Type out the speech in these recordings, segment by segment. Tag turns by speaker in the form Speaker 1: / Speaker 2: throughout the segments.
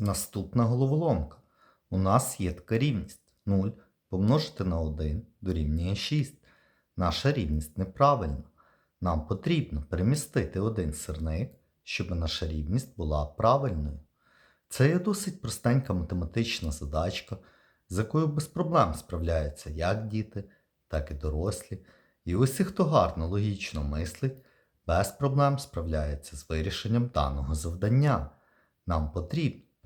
Speaker 1: Наступна головоломка. У нас є така рівність 0 помножити на 1 дорівнює 6. Наша рівність неправильна. Нам потрібно перемістити один сирник, щоб наша рівність була правильною. Це є досить простенька математична задачка, з якою без проблем справляються як діти, так і дорослі. І усі, хто гарно логічно мислить, без проблем справляється з вирішенням даного завдання. Нам потрібно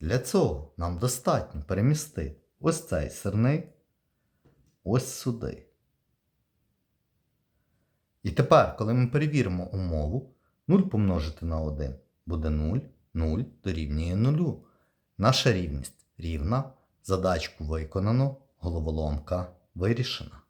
Speaker 1: Для цього нам достатньо перемістити ось цей сирник ось сюди. І тепер, коли ми перевіримо умову, 0 помножити на 1 буде 0, 0 дорівнює 0. Наша рівність рівна, задачку виконано, головоломка вирішена.